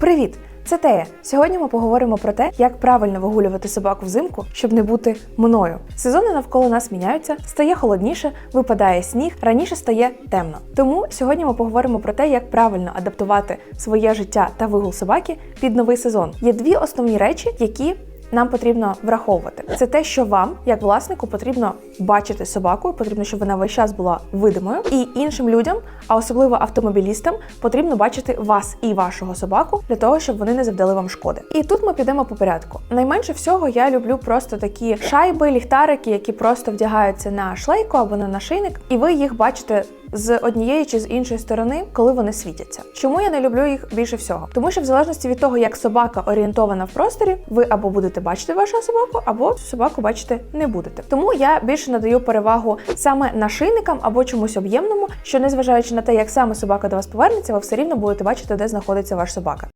Привіт! Це Тея. Сьогодні ми поговоримо про те, як правильно вигулювати собаку взимку, щоб не бути мною. Сезони навколо нас міняються, стає холодніше, випадає сніг, раніше стає темно. Тому сьогодні ми поговоримо про те, як правильно адаптувати своє життя та вигул собаки під новий сезон. Є дві основні речі, які нам потрібно враховувати. Це те, що вам, як власнику, потрібно бачити собаку, потрібно, щоб вона весь час була видимою, і іншим людям, а особливо автомобілістам, потрібно бачити вас і вашого собаку для того, щоб вони не завдали вам шкоди. І тут ми підемо по порядку. Найменше всього я люблю просто такі шайби, ліхтарики, які просто вдягаються на шлейку або на нашийник, і ви їх бачите з однієї чи з іншої сторони, коли вони світяться. Чому я не люблю їх більше всього? Тому що в залежності від того, як собака орієнтована в просторі, ви або будете бачити вашу собаку, або собаку бачити не будете. Тому я більше надаю перевагу саме нашийникам або чомусь об'ємному, що незважаючи на те, як саме собака до вас повернеться, ви все рівно будете бачити, де знаходиться ваш собака.